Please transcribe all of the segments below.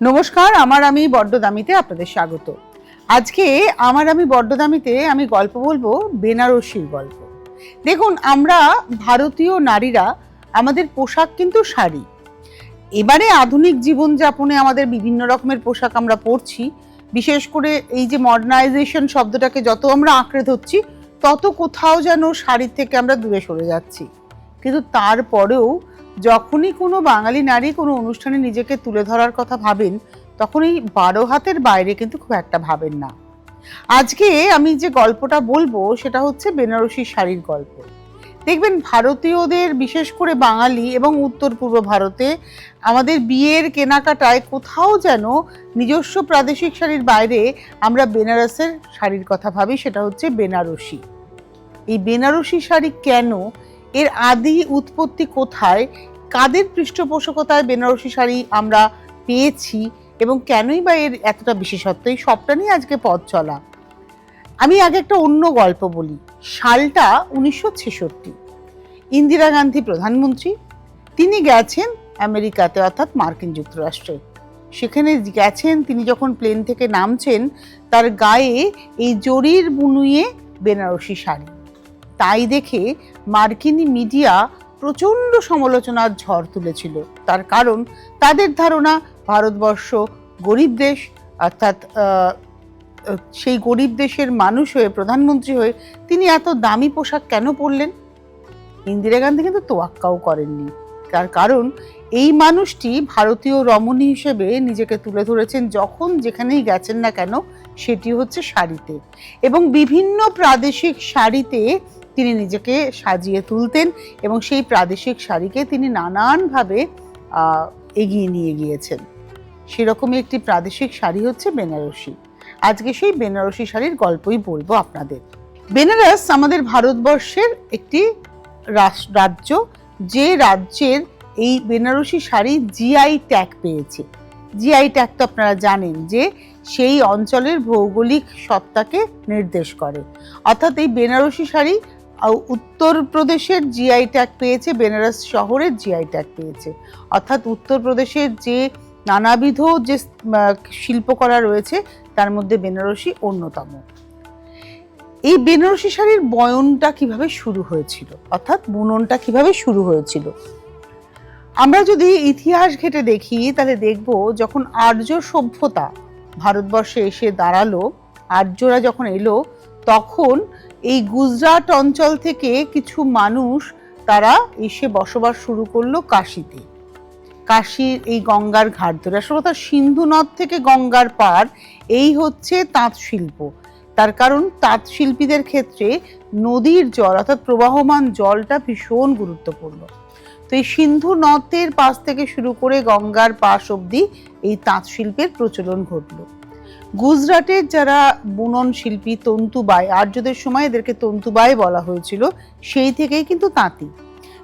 নমস্কার, আমার আমি বড্ড দামিতে আপনাদের স্বাগত। আজকে আমার আমি বড্ড দামিতে আমি গল্প বলব বেনারসির গল্প। দেখুন, আমরা ভারতীয় নারীরা আমাদের পোশাক কিন্তু শাড়ি। এবারে আধুনিক জীবনযাপনে আমাদের বিভিন্ন রকমের পোশাক আমরা পরছি। বিশেষ করে এই যে মডার্নাইজেশন শব্দটাকে যত আমরা আঁকড়ে ধরছি, তত কোথাও যেন শাড়ির থেকে আমরা দূরে সরে যাচ্ছি। কিন্তু তারপরেও যখনই কোনো বাঙালি নারী কোনো অনুষ্ঠানে নিজেকে তুলে ধরার কথা ভাবেন তখন এই বারো হাতের বাইরে কিন্তু খুব একটা ভাবেন না। আজকে আমি যে গল্পটা বলব, সেটা হচ্ছে বেনারসি শাড়ির গল্প। দেখবেন ভারতীয়দের, বিশেষ করে বাঙালি এবং উত্তর পূর্ব ভারতে, আমাদের বিয়ের কেনাকাটায় কোথাও যেন নিজস্ব প্রাদেশিক শাড়ির বাইরে আমরা বেনারসের শাড়ির কথা ভাবি, সেটা হচ্ছে বেনারসি। এই বেনারসি শাড়ি কেন এর আদি উৎপত্তি কোথায়? কাদের পৃষ্ঠপোষকতায় বেনারসি শাড়ি আমরা পেয়েছি? এবং কেনই বা এর এতটা বিশেষত্ব? এই সবটা নিয়ে আজকে পথ চলা। আমি আগে একটা অন্য গল্প বলি। সালটা উনিশশো ছেষট্টি। ইন্দিরা গান্ধী প্রধানমন্ত্রী, তিনি গেছেন আমেরিকাতে, অর্থাৎ মার্কিন যুক্তরাষ্ট্রে। সেখানে গেছেন, তিনি যখন প্লেন থেকে নামছেন, তার গায়ে এই জরির বুনুয়ে বেনারসি শাড়ি। তাই দেখে মার্কিনী মিডিয়া প্রচণ্ড সমালোচনার ঝড় তুলেছিল। তার কারণ তাদের ধারণা ভারতবর্ষ গরিব দেশ, অর্থাৎ সেই গরিব দেশের মানুষ হয়ে, প্রধানমন্ত্রী হয়ে তিনি এত দামি পোশাক কেন পরলেন? ইন্দিরা গান্ধী কিন্তু তোয়াক্কাও করেননি। তার কারণ এই মানুষটি ভারতীয় রমণী হিসেবে নিজেকে তুলে ধরেছেন যখন যেখানেই গেছেন না কেন, সেটি হচ্ছে শাড়িতে। এবং বিভিন্ন প্রাদেশিক শাড়িতে তিনি নিজেকে সাজিয়ে তুলতেন এবং সেই প্রাদেশিক শাড়িকে তিনি নানানভাবে এগিয়ে নিয়ে গিয়েছেন। সেরকমই একটি প্রাদেশিক শাড়ি হচ্ছে বেনারসি। আজকে সেই বেনারসি শাড়ির গল্পই বলব আপনাদের। বেনারস আমাদের ভারতবর্ষের একটি রাজ্য, যে রাজ্যের এই বেনারসি শাড়ি জিআই ট্যাগ পেয়েছে। জিআই ট্যাগ তো আপনারা জানেন যে সেই অঞ্চলের ভৌগোলিক সত্তাকে নির্দেশ করে। অর্থাৎ এই বেনারসি শাড়ি উত্তরপ্রদেশের জিআই ট্যাগ পেয়েছে, বেনারস শহরের জিআই ট্যাগ পেয়েছে। অর্থাৎ উত্তরপ্রদেশের যে নানাবিধ যে শিল্পকলা রয়েছে, তার মধ্যে বেনারসি অন্যতম। এই বেনারসি শাড়ির বয়নটা কীভাবে শুরু হয়েছিল? অর্থাৎ বুননটা কীভাবে শুরু হয়েছিল? আমরা যদি ইতিহাস ঘেটে দেখি, তাহলে দেখব যখন আর্য সভ্যতা ভারতবর্ষে এসে দাঁড়াল, আর্যরা যখন এলো তখন এই গুজরাট অঞ্চল থেকে কিছু মানুষ তারা এসে বসবাস শুরু করল কাশিতে। কাশির এই গঙ্গার ঘাট ধরে। আসলে কথা, সিন্ধু নদ থেকে গঙ্গার পার, এই হচ্ছে তাঁত শিল্প। তার কারণ, তাঁত শিল্পীদের ক্ষেত্রে নদীর জল, অর্থাৎ প্রবাহমান জলটা ভীষণ গুরুত্বপূর্ণ। তো এই সিন্ধু নদের পাশ থেকে শুরু করে গঙ্গার পাশ অবধি এই তাঁত শিল্পের প্রচলন ঘটলো। গুজরাটের যারা বুনন শিল্পী তন্তুবাই আর্যদের সময় এদেরকে তন্তুবাই বলা হয়েছিল, সেই থেকেই কিন্তু তাঁতি।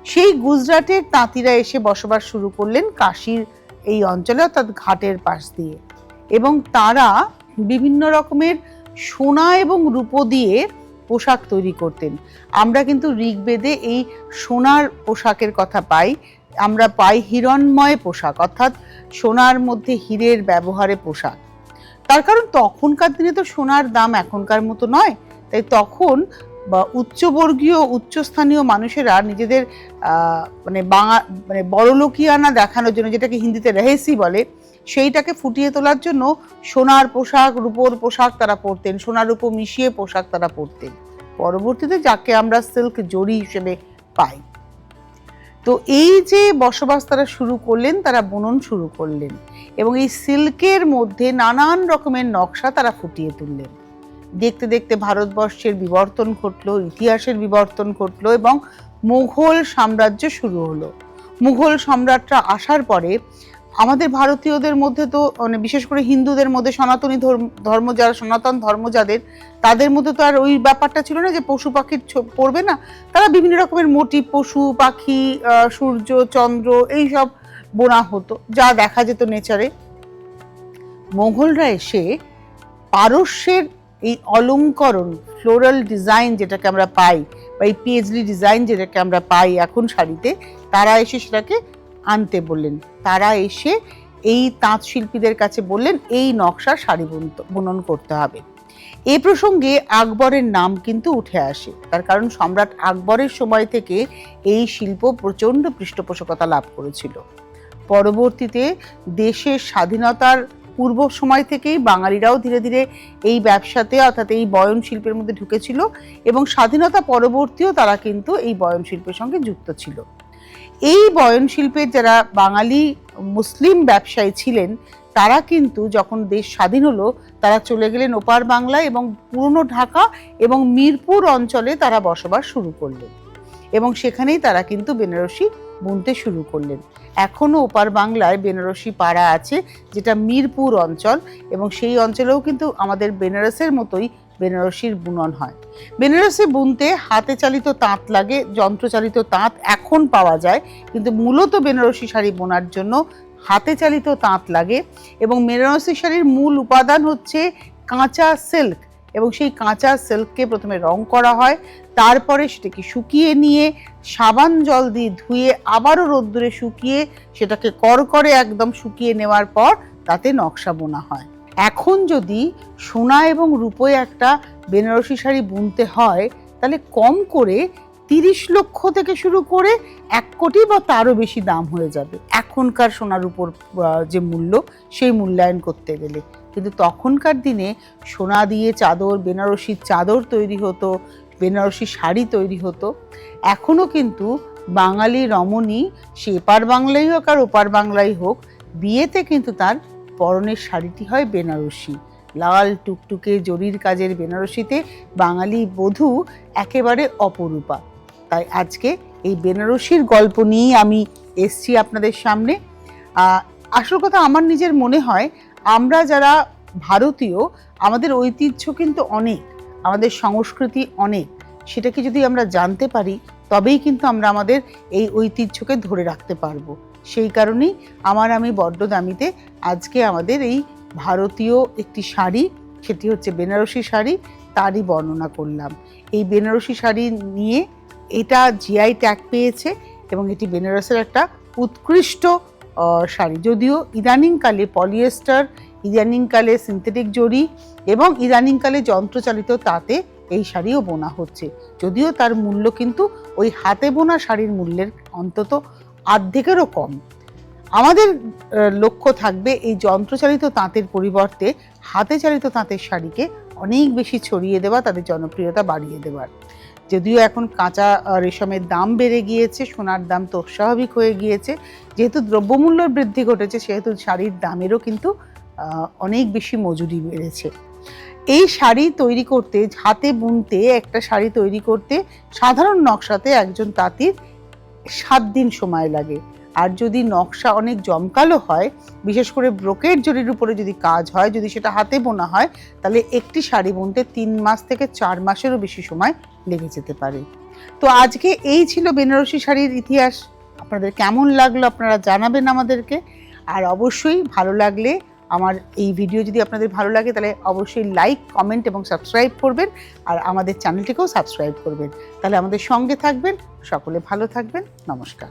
সেই গুজরাটের তাঁতিরা এসে বসবাস শুরু করলেন কাশীর এই অঞ্চলে, অর্থাৎ ঘাটের পাশ দিয়ে। এবং তারা বিভিন্ন রকমের সোনা এবং রূপো দিয়ে পোশাক তৈরি করতেন। আমরা কিন্তু ঋগ্বেদে এই সোনার পোশাকের কথা পাই। আমরা পাই হিরণময় পোশাক, অর্থাৎ সোনার মধ্যে হীরের ব্যবহারে পোশাক। তার কারণ তখনকার দিনে তো সোনার দাম এখনকার মতো নয়। তাই তখন বা উচ্চবর্গীয়, উচ্চস্থানীয় মানুষেরা নিজেদের মানে বাঙা মানে বড়লোকিয়ানা দেখানোর জন্য যেটাকে হিন্দিতে রেহেসি বলে, সেইটাকে ফুটিয়ে তোলার জন্য সোনার পোশাক, রূপোর পোশাক তারা পরতেন, সোনার রূপো মিশিয়ে পোশাক তারা পরতেন। পরবর্তীতে যাকে আমরা সিল্ক জরি হিসেবে পাই। তো এই যে বসবাস তারা শুরু করলেন, তারা বুনন শুরু করলেন এবং এই সিল্কের মধ্যে নানান রকমের নকশা তারা ফুটিয়ে তুললেন। দেখতে দেখতে ভারতবর্ষের বিবর্তন ঘটলো, ইতিহাসের বিবর্তন ঘটলো এবং মুঘল সাম্রাজ্য শুরু হলো। মুঘল সম্রাটরা আসার পরে আমাদের ভারতীয়দের মধ্যে তো মানে বিশেষ করে হিন্দুদের মধ্যে, সনাতনী ধর্ম যারা, সনাতন ধর্ম যাদের তাদের মধ্যে তো আর ওই ব্যাপারটা ছিল না যে পশু পাখির পড়বে না। তারা বিভিন্ন রকমের মোটি পশু, পাখি সূর্য, চন্দ্র, এইসব বোনা হতো, যা দেখা যেত নেচারে। মোঘলরা এসে পারস্যের এই অলঙ্করণ, ফ্লোরাল ডিজাইন যেটাকে আমরা পাই, বা এই পিএইচডি ডিজাইন যেটাকে আমরা পাই এখন শাড়িতে, তারা এসে সেটাকে আনতে বললেন। তারা এসে এই তাঁত শিল্পীদের কাছে বললেন, এই নকশার শাড়ি বুনন করতে হবে। এ প্রসঙ্গে আকবরের নাম কিন্তু উঠে আসে। তার কারণ সম্রাট আকবরের সময় থেকে এই শিল্প প্রচণ্ড পৃষ্ঠপোষকতা লাভ করেছিল। পরবর্তীতে দেশের স্বাধীনতার পূর্ব সময় থেকেই বাঙালিরাও ধীরে ধীরে এই ব্যবসাতে, অর্থাৎ এই বয়ন শিল্পের মধ্যে ঢুকেছিল এবং স্বাধীনতা পরবর্তীও তারা কিন্তু এই বয়ন শিল্পের সঙ্গে যুক্ত ছিল। এই বয়ন শিল্পের যারা বাঙালি মুসলিম ব্যবসায়ী ছিলেন, তারা কিন্তু যখন দেশ স্বাধীন হলো, তারা চলে গেলেন ওপার বাংলা এবং পুরনো ঢাকা এবং মিরপুর অঞ্চলে তারা বসবাস শুরু করলেন। এবং সেখানেই তারা কিন্তু বেনারসি বুনতে শুরু করলেন। এখনও ওপার বাংলায় বেনারসি পাড়া আছে, যেটা মিরপুর অঞ্চল এবং সেই অঞ্চলেও কিন্তু আমাদের বেনারসের মতোই বেনারসির বুনন হয়। বেনারসি বুনতে হাতে চালিত তাঁত লাগে, যন্ত্রচালিত তাঁত এখন পাওয়া যায়, কিন্তু মূলত বেনারসি শাড়ি বোনার জন্য হাতে চালিত তাঁত লাগে এবং বেনারসি শাড়ির মূল উপাদান হচ্ছে কাঁচা সিল্ক। এবং সেই কাঁচা সিল্ককে প্রথমে রং করা হয়, তারপরে সেটাকে শুকিয়ে নিয়ে সাবান জল দিয়ে ধুয়ে আবারও রোদ্দুরে শুকিয়ে সেটাকে করকরে একদম শুকিয়ে নেওয়ার পর তাতে নকশা বোনা হয়। এখন যদি সোনা এবং রূপোয় একটা বেনারসি শাড়ি বুনতে হয়, তাহলে কম করে তিরিশ লক্ষ থেকে শুরু করে এক কোটি বা তারও বেশি দাম হয়ে যাবে। এখনকার সোনার উপর যে মূল্য, সেই মূল্যায়ন করতে গেলে। কিন্তু তখনকার দিনে সোনা দিয়ে চাদর, বেনারসির চাদর তৈরি হতো, বেনারসি শাড়ি তৈরি হতো। এখনও কিন্তু বাঙালি রমণী সে এপার বাংলাই হোক আর ওপার বাংলাই হোক, বিয়েতে কিন্তু তার পরনের শাড়িটি হয় বেনারসি। লাল টুকটুকে জরির কাজের বেনারসিতে বাঙালি বধূ একেবারে অপরূপা। তাই আজকে এই বেনারসির গল্প নিয়েই আমি এসছি আপনাদের সামনে। আসল কথা আমার নিজের মনে হয় আমরা যারা ভারতীয়, আমাদের ঐতিহ্য কিন্তু অনেক, আমাদের সংস্কৃতি অনেক। সেটাকে যদি আমরা জানতে পারি, তবেই কিন্তু আমরা আমাদের এই ঐতিহ্যকে ধরে রাখতে পারব। সেই কারণেই আমার আমি বড্ড দামিতে আজকে আমাদের এই ভারতীয় একটি শাড়ি, সেটি হচ্ছে বেনারসি শাড়ি, তারই বর্ণনা করলাম। এই বেনারসি শাড়ি নিয়ে এটা জিআই ট্যাগ পেয়েছে এবং এটি বেনারসের একটা উৎকৃষ্ট শাড়ি। যদিও ইদানিংকালে পলিয়েস্টার ইদানিংকালে সিনথেটিক জরি এবং ইদানিংকালে যন্ত্রচালিত তাতে এই শাড়িও বোনা হচ্ছে। যদিও তার মূল্য কিন্তু ওই হাতে বোনা শাড়ির মূল্যের অন্তত অর্ধেকেরও কম। আমাদের লক্ষ্য থাকবে এই যন্ত্রচালিত তাঁতের পরিবর্তে হাতে চালিত তাঁতের শাড়িকে অনেক বেশি ছড়িয়ে দেওয়া, তাদের জনপ্রিয়তা বাড়িয়ে দেওয়ার। যদিও এখন কাঁচা রেশমের দাম বেড়ে গিয়েছে, সোনার দাম তো স্বাভাবিক হয়ে গিয়েছে, যেহেতু দ্রব্যমূল্যের বৃদ্ধি ঘটেছে, সেহেতু শাড়ির দামেরও কিন্তু অনেক বেশি মজুরি বেড়েছে। এই শাড়ি তৈরি করতে, হাতে বুনতে, একটা শাড়ি তৈরি করতে সাধারণ নকশাতে একজন তাঁতির সাত দিন সময় লাগে। আর যদি নকশা অনেক জমকালো হয়, বিশেষ করে ব্রোকেট জরির উপরে যদি কাজ হয়, যদি সেটা হাতে বোনা হয়, তাহলে একটি শাড়ি বুনতে তিন মাস থেকে চার মাসেরও বেশি সময় লেগে যেতে পারে। তো আজকে এই ছিল বেনারসি শাড়ির ইতিহাস। আপনাদের কেমন লাগল আপনারা জানাবেন আমাদেরকে। আর অবশ্যই ভালো লাগলে আমার এই ভিডিও যদি আপনাদের ভালো লাগে, তাহলে অবশ্যই লাইক, কমেন্ট এবং সাবস্ক্রাইব করবেন আর আমাদের চ্যানেলটিকেও সাবস্ক্রাইব করবেন। তাহলে আমাদের সঙ্গে থাকবেন, সকলে ভালো থাকবেন। নমস্কার।